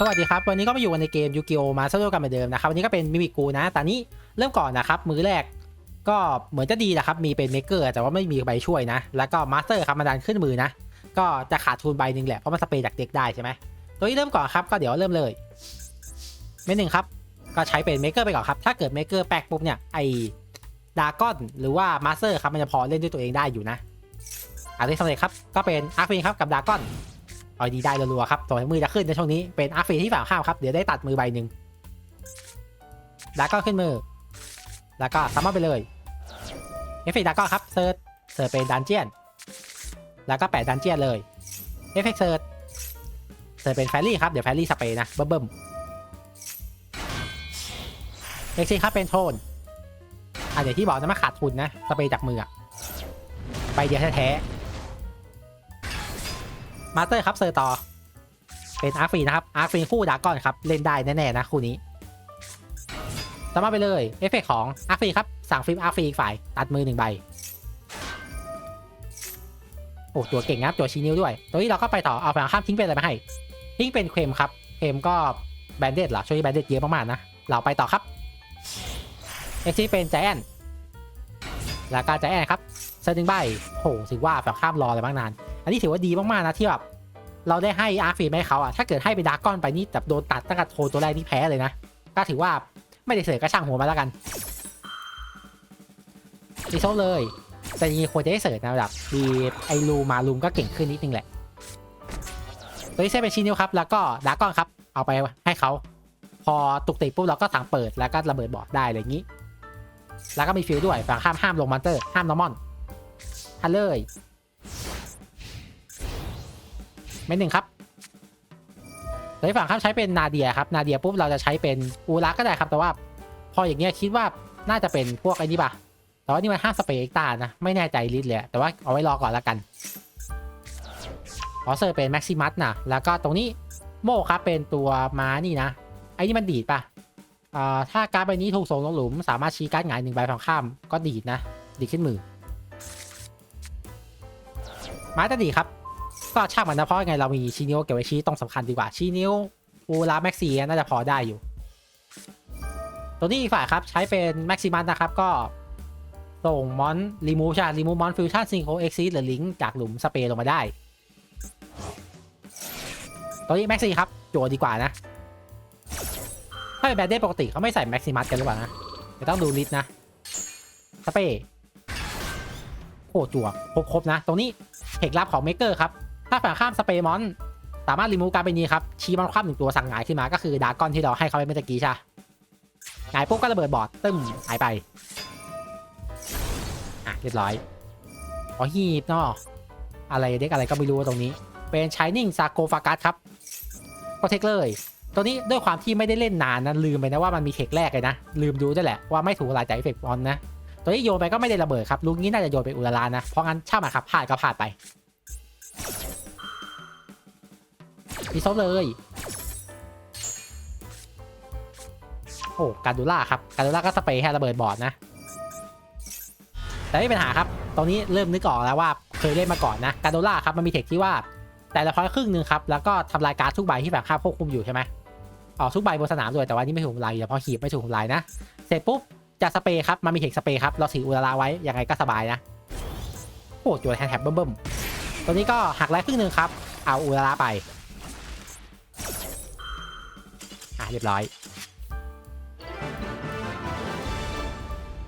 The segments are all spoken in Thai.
สวัสดีครับ วันนี้ก็มาอยู่กันในเกมยูกิโอมาสเตอร์กันเหมือนเดิมนะครับวันนี้ก็เป็นมิมิกูนะแต่นี้เริ่มก่อนนะครับ มือแรกก็เหมือนจะดีนะครับ มีเป็นเมกเกอร์แต่ว่าไม่มีใบช่วยนะ แล้วก็มาสเตอร์ครับมาดันขึ้นมือนะ ก็จะขาดทุนใบหนึ่งแหละ เพราะมันสเปรย์จากเด็กได้ใช่ไหมตัวนี้เริ่มก่อนครับก็เดี๋ยวเริ่มเลยเมหนึ่งครับ ก็ใช้เป็นเมกเกอร์ไปก่อนครับ ถ้าเกิดเมกเกอร์แปลกปุ๊บเนี่ยไอดากอนหรือว่ามาสเตอร์ครับมันจะพอเล่นด้วยตัวเองได้อยู่นะอันที่สำเร็จครับก็เป็นอาร์ฟินครับกับดากอน เอาดีได้รัวๆครับตัวมือจะขึ้นในช่วงนี้เป็นอาร์ฟีที่ฝั่งข้ามครับ เดี๋ยวได้ตัดมือใบหนึ่งแล้วก็ขึ้นมือ แล้วก็ซัมมอนไปเลยเอฟเฟกต์ดาก็ครับเซิร์ชเซิร์ชเป็นดันเจียน แล้วก็แปะดันเจียนเลยเอฟเฟกต์เซิร์ชเซิร์ชเป็นแฟรี่ครับ เดี๋ยวแฟรี่สเปย์นะเบิ่มๆเอ็กซ์ครับเป็นโทนอะเดี๋ยวที่บอกนะมาขาดทุนนะสเปย์จากมืออะใบเดียวแท้ๆ มาสเตอร์ครับเซอร์ต่อ เป็นอาร์ฟีนะครับอาร์ฟีคู่ดากอนครับ เล่นได้แน่ๆนะคู่นี้ต่อมาไปเลยเอฟเฟกของอาร์ฟีครับ สั่งฟิล์มอาร์ฟีอีกฝ่าย ตัดมือหนึ่งใบ โอ้ตัวเก่งนะตัวชี้นิ้วด้วย ตัวนี้เราก็ไปต่อเอาฝั่งข้ามทิ้งเป็นอะไรมาให้ ทิ้งเป็นเคมครับเคมก็แบนเดดเหรอช่วยแบนเดดเยอะมากๆนะ เราไปต่อครับเอ็กซ์เป็นแจนแล้วก็แจนครับเซอร์หนึ่งใบโหถือว่าฝั่งข้ามรออะไรบ้างนาน อันนี้ถือว่าดีมากๆนะที่แบบเราได้ให้อาร์ฟีให้เขาอะถ้าเกิดให้ไปดากอนไปนี่แบบโดนตัดตั้งแต่โทรตัวแรกนี่แพ้เลยนะก็ถือว่าไม่ได้เสียก็ช่างหัวมาแล้วกันดีโซเลยแต่จริงๆควรจะได้เสิร์ชนะแบบมีไอรูมาลุมก็เก่งขึ้นนิดนึงแหละ ตัวนี้ใช้เป็นชินิวครับ แล้วก็ดากอนครับ เอาไปให้เขา พอตุกติกปุ๊บเราก็สั่งเปิดแล้วก็ระเบิดบอดได้อะไรอย่างนี้ แล้วก็มีฟิลด้วยฝั่งห้ามห้ามลงมอนเตอร์ ห้ามนอร์มอนฮันเลย เม็ดหนึ่งครับโดยฝั่งข้ามใช้เป็นนาเดียครับนาเดียปุ๊บเราจะใช้เป็นอูรักก็ได้ครับ แต่ว่าพออย่างเงี้ยคิดว่าน่าจะเป็นพวกไอ้นี่ปะแต่ว่านี่มันห้าสเปรย์เอ็กตานะ ไม่แน่ใจลิสต์เลย แต่ว่าเอาไว้รอก่อนละกันออเซอร์เป็นแม็กซิมัสนะแล้วก็ตรงนี้โม่ครับเป็นตัวม้านี่นะ ไอ้นี่มันดีดปะอ่าถ้าการ์ดใบนี้ถูกส่งลงหลุม สามารถชี้การ์ดหงายหนึ่งใบฝั่งข้ามก็ดีดนะ ดีดขึ้นมือ ม้าจะดีครับ ก็ช่างมันนะเพราะไงเรามีชี้นิ้วเก็บไว้ชี้ตรงสำคัญดีกว่าชี้นิ้วอูราแม็กซี่น่าจะพอได้อยู่ ตัวนี้อีกฝ่ายครับใช้เป็นแม็กซิมัสนะครับก็ส่งมอนรีมูชารีมูมอนฟิวชั่นซิงโคเอ็กซิสหรือลิงจากหลุมสเปรย์ลงมาได้ ตัวนี้แม็กซี่ครับจั่วดีกว่านะ ถ้าเป็นแบดเด้ปกติเขาไม่ใส่แม็กซิมัสกันหรือเปล่านะเดี๋ยวต้องดูลิสต์นะสเปรย์โอ้จั่วครบๆนะ ตรงนี้เทคลับของเมกเกอร์ครับ ถ้าฝั่งข้ามสเปรย์มอน สามารถรีมูฟการ์ดใบนี้ครับ ชี้มันคว่ำหนึ่งตัวสั่งหงายขึ้นมาก็คือดาร์กอนที่เราให้เขาไปเมื่อกี้ใช่หงายปุ๊บก็ระเบิดบอร์ดตึ้มหายไป อะเรียบร้อย อ๋อฮีบเนาะอะไรเด็กอะไรก็ไม่รู้ตรงนี้ เป็น Shining s a r c o p h a g u s ครับก็เทคเลยตัวนี้ด้วยความที่ไม่ได้เล่นนานนะลืมไปนะว่ามันมีเทคแรกเลยนะ ลืมดูด้วยแหละว่าไม่ถูกลายจากเอฟเฟกต์บอลนะ ตัวนี้โยนไปก็ไม่ได้ระเบิดครับลูกนี้น่าจะโยนไปอุลาลานะเพราะงั้นช่างมันครับพลาดก็พลาดไปีซอฟเลยโอ้การดูล่าครับการดูล่าก็สเปรย์ให้ระเบิดบอดนะ แต่ไม่เป็นปัญหาครับตรงนี้เริ่มนึกออกแล้วว่าเคยเล่นมาก่อนนะการดูล่าครับมันมีเทคที่ว่า แต่ละพอยครึ่งหนึ่งครับแล้วก็ทำลายการดทุกใบที่แบบข้าควบคุมอยู่ใช่ไหมออกทุกใบบนสนามด้วยแต่ว่านี่ไม่ถูกทำลายเฉพาะขีบไม่ถูกทำลายนะเสร็จปุ๊บจะสเปรย์ครับมันมีเทคสเปรย์ครับเราถืออุลาราไว้ยังไงก็สบายนะโอ้จั่วแฮนด์แท็บเบิ่มๆตัวนี้ก็หักไลฟ์ครึ่งหนึ่งครับเอาอุลาราไป เรียบร้อย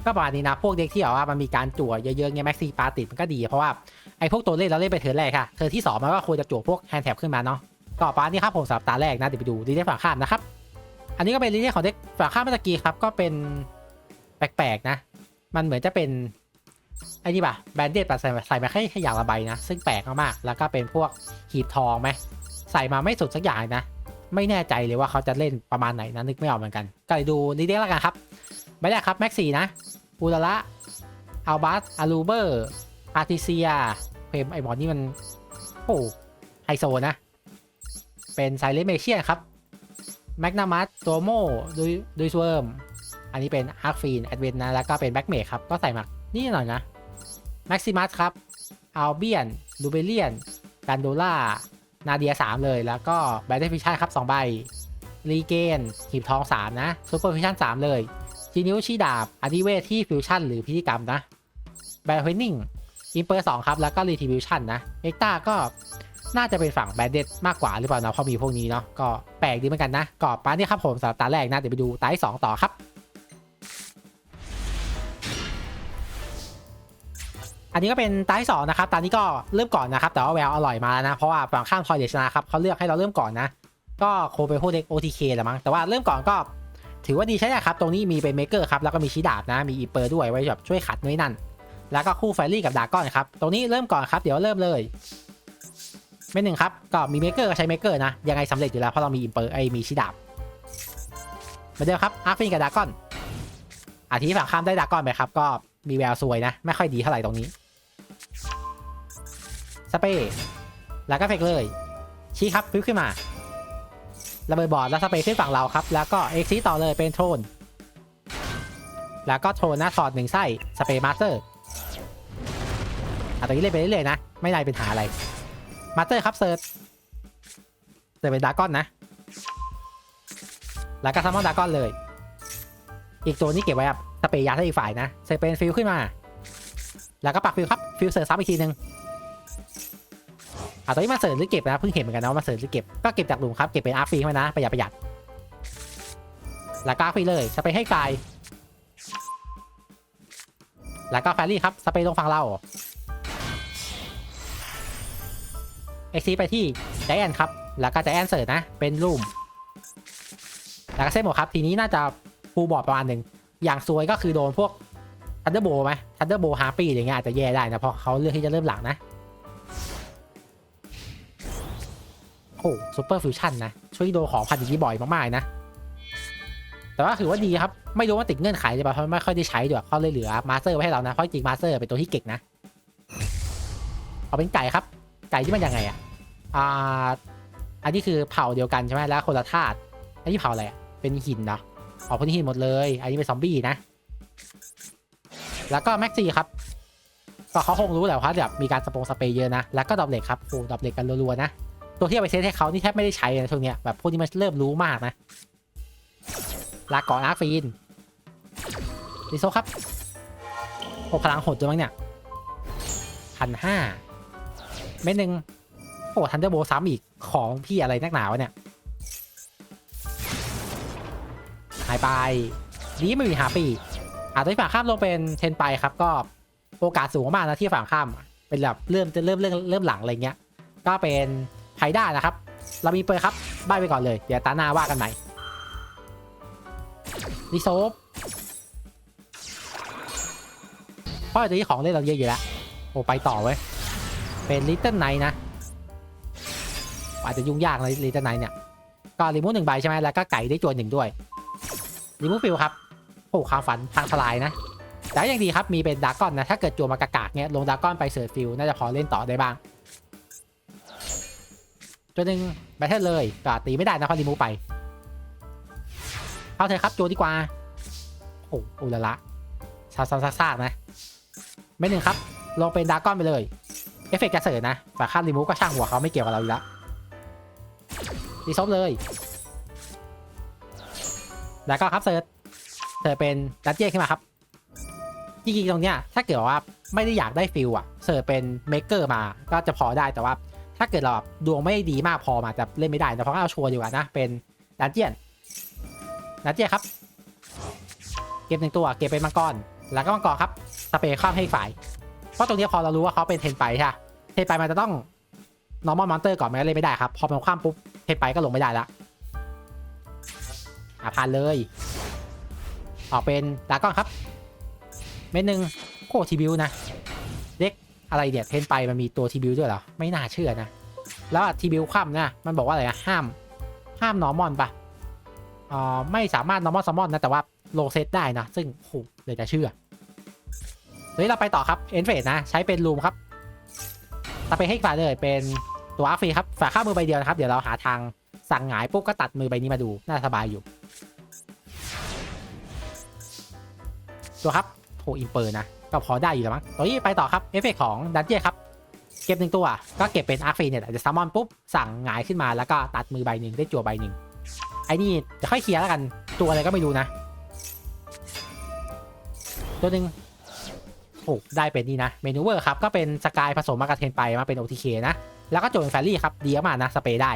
ก็ประมาณนี้นะ พวกเด็กที่แบบว่ามันมีการจั่วเยอะๆเงี้ยแม็กซี่ปาติดมันก็ดี เพราะว่าไอ้พวกตัวเล่นเราเล่นไปเทิร์นแรกค่ะ เทิร์นที่สองมันก็ควรจะจั่วพวกแฮนด์แท็บขึ้นมาเนาะก็ประมาณนี้ครับผมสำหรับตาแรกนะเดี๋ยวไปดูดีเด็กฝั่งข้ามนะครับ อันนี้ก็เป็นดีเด็กของเด็กฝั่งข้ามเมื่อกี้ครับก็เป็นแปลกๆนะ มันเหมือนจะเป็นไอ้นี่ป่ะแบนเดดใส่ใส่มาแค่แค่อย่างละใบนะ ซึ่งแปลกมากๆแล้วก็เป็นพวกหีบทองไหมใส่มาไม่สุดสักอย่างนะ ไม่แน่ใจเลยว่าเขาจะเล่นประมาณไหนนะนึกไม่ออกเหมือนกัน ก็เลยดูนิดเดียวแล้วกันครับใบแรกครับแม็กซี่นะปูตาระอัลบัสอารูเบอร์อาร์ติเซียเพมไอบอนี่มันโอ้ไฮโซนะ เป็นไซเลนเมเชียครับแมกนามัสตัวโมดูดูสเวิร์มอันนี้เป็นอาร์ฟีนแอดเวนนะ แล้วก็เป็นแบ็กเมดครับ ก็ใส่มานี่หน่อยนะแม็กซิมัสครับอัลเบียนลูเบเลียนกันโดล่า นาเดียสามเลย แล้วก็แบตเตอร์ฟิชชั่นครับสองใบรีเกนหีบทอง3นะซูเปอร์ฟิวชั่น3เลยจีนิวชีดาบอธิเวทที่ฟิวชั่นหรือพิธีกรรมนะแบรเวนิ่งอิมเปอร์สองครับ แล้วก็รีทิบิวชั่นนะเอ็กตาก็น่าจะเป็นฝั่งแบนเด็ดมากกว่าหรือเปล่านะเพราะมีพวกนี้เนาะก็แปลกดีเหมือนกันนะก็ป้านี่ครับผมสำหรับตาแรกนะเดี๋ยวไปดูตาที่สองต่อครับ อันนี้ก็เป็นตาที่สองนะครับตานี้ก็เริ่มก่อนนะครับ แต่ว่าแววอร่อยมาแล้วนะ เพราะว่าฝั่งข้างทอยเดชนะครับเขาเลือกให้เราเริ่มก่อนนะ ก็โคไปพวกเด็ก OTK แหละมั้ง แต่ว่าเริ่มก่อนก็ ถือว่าดีใช่ไหมครับ ตรงนี้มีเป็นเมเกอร์ครับ แล้วก็มีชีดาบนะ มีอีเปอร์ด้วยไว้แบบช่วยขัดนู่นนนั่น แล้วก็คู่ไฟรี่กับดาก้อนครับ ตรงนี้เริ่มก่อนครับ เดี๋ยวเริ่มเลยไม่หนึ่งครับ ก็มีเมเกอร์ก็ใช้เมเกอร์นะ ยังไงสำเร็จอยู่แล้วเพราะเรามีอิมเปอร์ไอมีชีดาบเหมือนเดิมครับอาร์ฟินกับดากอนอาทีฝั่งข้ามได้ดากอนไปครับ ก็มีแววซวยนะ ไม่ค่อยดีเท่าไหร่ตรงนี้ สเปรย์แล้วก็เฟกเลย ชี้ครับฟิวขึ้นมาระเบิดบอร์ดแล้วสเปรย์ขึ้นฝั่งเราครับ แล้วก็เอ็กซีต่อเลยเป็นโทน แล้วก็โทนหน้าถอดหนึ่งไส้สเปรย์มาสเตอร์อะตรงนี้เล่นไปเรื่อยๆนะ ไม่ได้เป็นหาอะไรมาสเตอร์ครับเซิร์ชเซิร์ชเป็นดากอนนะ แล้วก็ซัมมอนดากอนเลย อีกตัวนี้เก็บไว้ครับสเปรย์ยาให้อีกฝ่ายนะเซิร์ชเป็นฟิวขึ้นมา แล้วก็ปักฟิวครับฟิวเซิร์ชซ้ำอีกทีหนึ่ง อะตอนนี้มาเสริมหรือเก็บนะเพิ่งเห็นเหมือนกันนะว่ามาเสริมหรือเก็บก็เก็บจากหลุมครับเก็บเป็นอาร์ฟรีไว้นะประหยัดประหยัดแล้วก็อาร์ฟรีเลยสเปรให้กายแล้วก็แฟรี่ครับสเปรย์ลงฝั่งเราเอ็กซีไปที่ไจแอนครับแล้วก็ไจแอนเสิร์ฟนะเป็นรูมแล้วก็เซตหมดครับทีนี้น่าจะฟูลบอร์ดประมาณหนึ่งอย่างซวยก็คือโดนพวกทันเดอร์โบไหมทันเดอร์โบฮาร์ปี้อย่างเงี้ยอาจจะแย่ได้นะเพราะเขาเลือกที่จะเริ่มหลังนะ โอ้ซูเปอร์ฟิวชั่นนะ ช่วยโดนของพันอย่างนี้บ่อยมากๆนะ แต่ว่าถือว่าดีครับ ไม่รู้ว่าติดเงื่อนไขหรือเปล่าเพราะไม่ค่อยได้ใช้ด้วยเขาเลยเหลือมาสเตอร์ไว้ให้เรานะเพราะจริงมาสเตอร์เป็นตัวที่เก่งนะ เอาเป็นไก่ครับ ไก่ที่มันยังไงอะอ่าอันนี้คือเผ่าเดียวกันใช่ไหมแล้วคนละธาตุอันนี้เผ่าอะไรอะเป็นหินเนาะออกพวกนี้หินหมดเลย อันนี้เป็นซอมบี้นะ แล้วก็แม็กซี่ครับก็เขาคงรู้แหละว่าแบบมีการสปงสเปรย์เยอะนะ แล้วก็ดอปเหล็กครับโอ้ดอปเหล็กกันรัวๆนะ ตัวที่เอาไปเซตให้เขานี่แทบไม่ได้ใช้เลยนะช่วงเนี้ยแบบพวกนี้มันเริ่มรู้มากนะลาก่อนอาร์ฟีนดิโซครับโอพลังหดจังมั้งเนี่ยพันห้าเม็ดหนึ่งโอ้ทันเดอร์โบซ้ำอีกของพี่อะไรนักหนาวะเนี่ยหายไปดีไม่มีฮาปีอาจจะฝั่งข้ามลงเป็นเทนไปครับ ก็โอกาสสูงมากนะที่ฝั่งข้าม เป็นแบบเริ่มจะเริ่มเริ่มเริ่มหลังอะไรเงี้ย ก็เป็น ไพด้านะครับ เรามีเปิดครับใบไปก่อนเลย เดี๋ยวตาหน้าว่ากันใหม่ดิโซฟเพราะตัวนี้ของเล่นเราเยอะอยู่แล้ว โอ้ไปต่อเว้ย เป็นลิตเติ้ลไนนะ อาจจะยุ่งยากเลยลิตเติ้ลไนเนี่ย ก็รีมูฟหนึ่งใบใช่ไหมแล้วก็ไก่ได้จวนหนึ่งด้วยรีมูฟฟิลครับโอ้ความฝันทางทลายนะ แต่ก็ยังดีครับมีเป็นดากอนนะ ถ้าเกิดจัวมากากๆเนี่ยลงดากอนไปเสิร์ฟฟิลน่าจะพอเล่นต่อได้บ้าง ตัวหนึ่งแบทเทิลเลยก็ตีไม่ได้นะเพรารีมูไป เอาเถอะครับโจดีกว่า โอ้อุลละซาซาซาซานะไม่หนึ่งครับ ลงเป็นดากอนไปเลย เอฟเฟกต์จะเสรินะแต่ค่ารีมูก็ช่างหัวเขาไม่เกี่ยวกับเราอยู่แล้วรีซอฟเลยแล้วก็ครับเสิร์ชเสิร์ชเป็นดันเจียนขึ้นมาครับจริงๆตรงเนี้ยถ้าเกิดว่าไม่ได้อยากได้ฟิลอะเสิร์ชเป็นเมกเกอร์มาก็จะพอได้แต่ว่า ถ้าเกิดเราแบบดวงไม่ดีมากพอมาจะเล่นไม่ได้นะเพราะเอาชัวร์ดีกว่านะ เป็นดันเจียนดันเจียนครับ เก็บหนึ่งตัว เก็บเป็นมังกร แล้วก็มังกรครับสเปรย์ข้ามให้ฝ่าย เพราะตรงนี้พอเรารู้ว่าเขาเป็นเทนไปใช่ไหมเทนไปมันจะต้อง normal monster ก่อนไม่งั้นเล่นไม่ได้ครับ พอมันข้ามปุ๊บเทนไปก็ลงไม่ได้ละอะผ่านเลย ออกเป็นดากอนครับ เม็ดหนึ่งโคทีบิวนะ อะไรเนี่ยเทนไปมันมีตัวทีบิวด้วยเหรอ ไม่น่าเชื่อนะ แล้วทีบิวคว่ำนะมันบอกว่าอะไรนะห้าม ห้ามนอร์มอนปะอ่าไม่สามารถนอร์มอนซัมมอนนะ แต่ว่าโลเซตได้นะ ซึ่งโหเลยจะเชื่อเฮ้ยเราไปต่อครับเอ็นเฟสนะ ใช้เป็นรูมครับตัดไปให้ฝ่าเลยเป็นตัวอาร์ฟรีครับฝาข้ามือใบเดียวนะครับ เดี๋ยวเราหาทางสั่งหงายปุ๊บก็ตัดมือใบนี้มาดูน่าสบายอยู่ ตัวครับโหอิมเปอร์นะ ก็พอได้อยู่แล้วมั้งตัวนี้ไปต่อครับเอฟเฟกของดันเจี้ยครับ เก็บหนึ่งตัว ก็เก็บเป็นอาร์ฟีเนี่ยเดี๋ยวซัมมอนปุ๊บ สั่งหงายขึ้นมาแล้วก็ตัดมือใบหนึ่งได้จั่วใบหนึ่งไอ้นี่เดี๋ยวค่อยเคลียร์แล้วกันตัวอะไรก็ไม่รู้นะ ตัวหนึ่งโอ้ได้เป็นนี่นะเมนูเวอร์ครับก็เป็นสกายผสมมากระเทนไปมาเป็น OTK นะแล้วก็โจนแฟรี่ครับดีมากนะสเปรย์ได้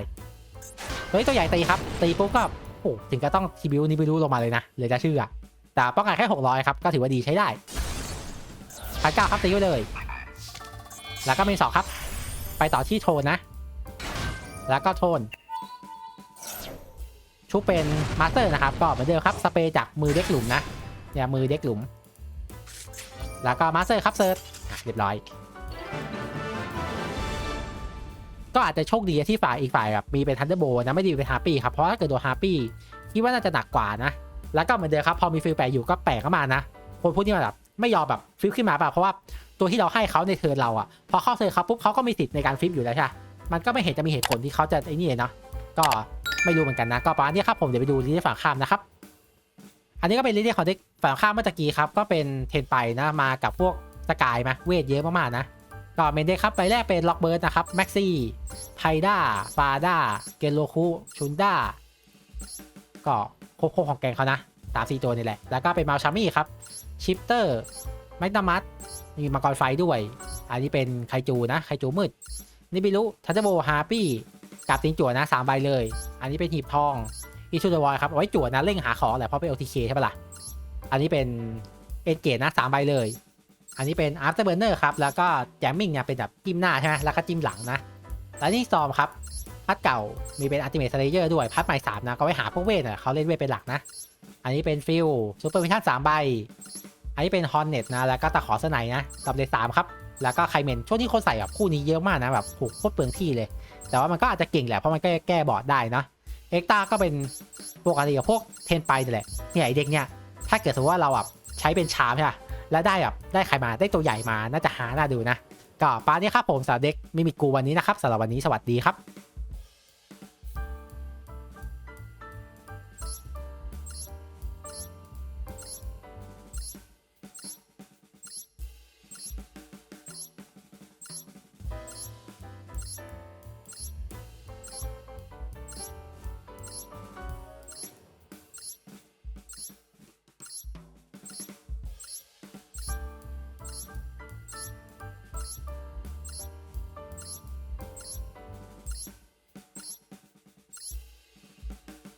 เฮ้ตัวใหญ่ตีครับตีปุ๊บก็โอ้ถึงก็ต้องทีบิวนี่ไม่รู้ลงมาเลยนะเลยจะเชื่อแต่ป้องกันแค่600ครับก็ถือว่าดีใช้ได้ พันเก้าครับตีไว้เลย แล้วก็เป็นสองครับ ไปต่อที่โทนนะ แล้วก็โทน ชุบเป็นมาสเตอร์นะครับ ก็เหมือนเดิมครับสเปรย์จากมือเด็กหลุมนะเนี่ยมือเด็กหลุม แล้วก็มาสเตอร์ครับเซิร์ชเรียบร้อย ก็อาจจะโชคดีที่ฝ่ายอีกฝ่ายแบบมีเป็นทันเดอร์โบนะไม่ดีเป็นฮาร์ปี้ครับเพราะถ้าเกิดโดนฮาร์ปี้คิดว่าน่าจะหนักกว่านะ แล้วก็เหมือนเดิมครับพอมีฟิลแปลกอยู่ก็แปลกเข้ามานะคนพวกนี้แบบ ไม่ยอมแบบฟิลขึ้นมาเปล่ะเพราะว่าตัวที่เราให้เขาในเทิร์นเราอะพอเข้าเทิร์นเขาปุ๊บเขาก็มีสิทธิ์ในการฟิปอยู่แล้วใช่มันก็ไม่เห็นจะมีเหตุผลที่เขาจะไอ้นี่เนาะก็ไม่รู้เหมือนกันนะก็ประมาณนี้ครับผมเดี๋ยวไปดูลิเดียฝั่งข้ามนะครับอันนี้ก็เป็นลิเดียของเด็กฝั่งข้ามเมื่อกี้ครับก็เป็นเทนไปนะมากับพวกสกายมาเวทเยอะมากๆนะก็เมนเดครับไปแรกเป็นล็อกเบิร์ดนะครับแม็กซี่ไพด้าฟาด้าเกนโลคุชุนด้าก็โคโคของแกงเขานะสามสี่ตัวนี่แหละ แล้วก็เป็นมาชามี่ครับ ชิปเตอร์แมกนามัสมีมังกรไฟด้วย อันนี้เป็นไคจูนะ ไคจูมืด นิบิลุทัตเตโบฮาร์ปี้กับติงจั่วนะสามใบเลย อันนี้เป็นหีบทองอีชูเดวอยครับเอาไว้จั่วนะเร่งหาของแหละเพราะเป็น OTK ใช่ปะล่ะ อันนี้เป็นเอ็นเกตนะสามใบเลย อันนี้เป็น After Burner ครับ แล้วก็แจมมิ่งเนี่ยเป็นแบบจิ้มหน้าใช่ไหมแล้วก็จิ้มหลังนะ แล้วนี่ซอมครับ พัดเก่ามีเป็น Ultimate Slayer ด้วย พัดใหม่3นะ ก็ไว้หาพวกเวทอะเขาเล่นเวทเป็นหลักนะ อันนี้เป็นฟิลซูเปอร์วิชั่น3ใบ อันนี้เป็นฮอนเน็ตนะ แล้วก็ตะขอสไนนะกับเลสามครับ แล้วก็ไคเมนช่วงที่คนใส่แบบคู่นี้เยอะมากนะแบบโหโคตรเปลืองที่เลย แต่ว่ามันก็อาจจะเก่งแหละ เพราะมันก็แก้บอร์ดได้นะเอ็กตาก็เป็นปกติกับพวกเทนไปนี่แหละเนี่ยไอเด็กเนี่ย ถ้าเกิดสมมติว่าเราแบบใช้เป็นชามใช่ป่ะ แล้วได้แบบได้ใครมาได้ตัวใหญ่มา น่าจะหาน่าดูนะ ก็ปานี้ครับผมสำหรับเด็กมิมิกูวันนี้นะครับสำหรับวันนี้สวัสดีครับ